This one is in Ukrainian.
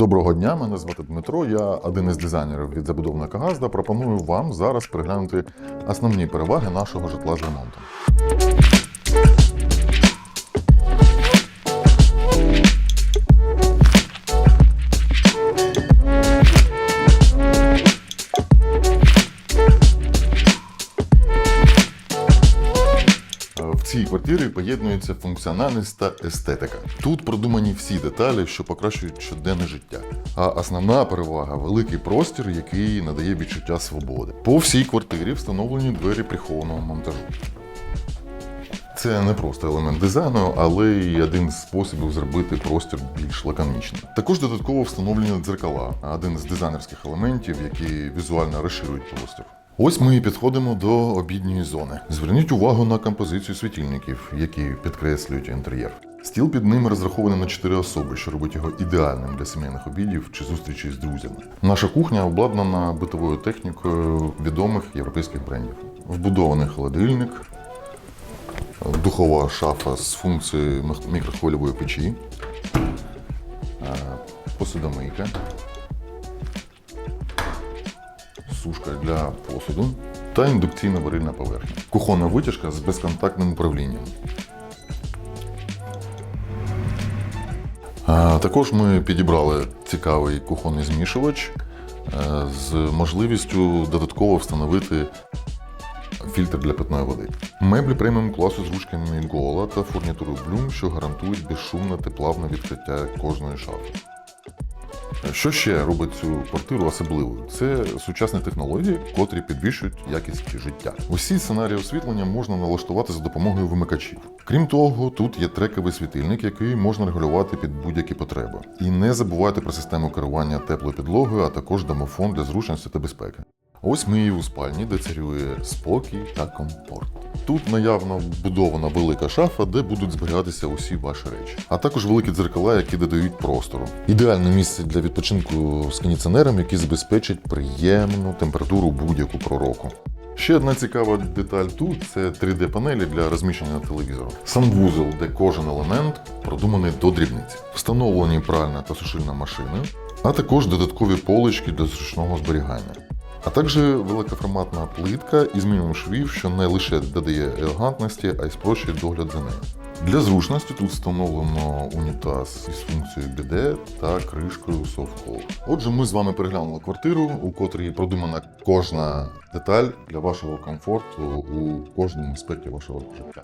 Доброго дня, мене звати Дмитро. Я один із дизайнерів від забудовника Газда. Пропоную вам зараз переглянути основні переваги нашого житла з ремонтом. Цій квартирі поєднується функціональність та естетика. Тут продумані всі деталі, що покращують щоденне життя. А основна перевага великий простір, який надає відчуття свободи. По всій квартирі встановлені двері прихованого монтажу. Це не просто елемент дизайну, але й один з способів зробити простір більш лаконічним. Також додатково встановлені дзеркала, один з дизайнерських елементів, які візуально розширюють простір. Ось ми і підходимо до обідньої зони. Зверніть увагу на композицію світильників, які підкреслюють інтер'єр. Стіл під ними розрахований на 4 особи, що робить його ідеальним для сімейних обідів чи зустрічей з друзями. Наша кухня обладнана битовою технікою відомих європейських брендів. Вбудований холодильник, духова шафа з функцією мікрохвильової печі, е, посудомийка, сушка для посуду та індукційна варильна поверхня. Кухонна витяжка з безконтактним управлінням. Також ми підібрали цікавий кухонний змішувач е, з можливістю додатково встановити фільтр для питної води. Меблі преміум класу з ручками Гола та фурнітурою Bloom, що гарантують безшумне та плавне відкриття кожної шафи. Що ще робить цю квартиру особливою? Це сучасні технології, котрі підвищують якість життя. Усі сценарії освітлення можна налаштувати за допомогою вимикачів. Крім того, тут є трековий світильник, який можна регулювати під будь-які потреби. І не забувайте про систему керування теплою підлогою, а також домофон для зручності та безпеки. Ось ми і у спальні, де царює спокій та комфорт. Тут наявно вбудована велика шафа, де будуть зберігатися усі ваші речі, а також великі дзеркала, які додають простору. Ідеальне місце для відпочинку з кондиціонером, який забезпечить приємну температуру будь-яку пророку. Ще одна цікава деталь тут це 3D-панелі для розміщення телевізору. Санвузол, де кожен елемент продуманий до дрібниці. Встановлені пральна та сушильна машини, а також додаткові полички для зручного зберігання. А також великоформатна плитка із мінімум швів, що не лише додає елегантності, а й спрощує догляд за нею. Для зручності тут встановлено унітаз із функцією BD та кришкою SoftCall. Отже, ми з вами переглянули квартиру, у котрій продумана кожна деталь для вашого комфорту у кожному аспекті вашого життя.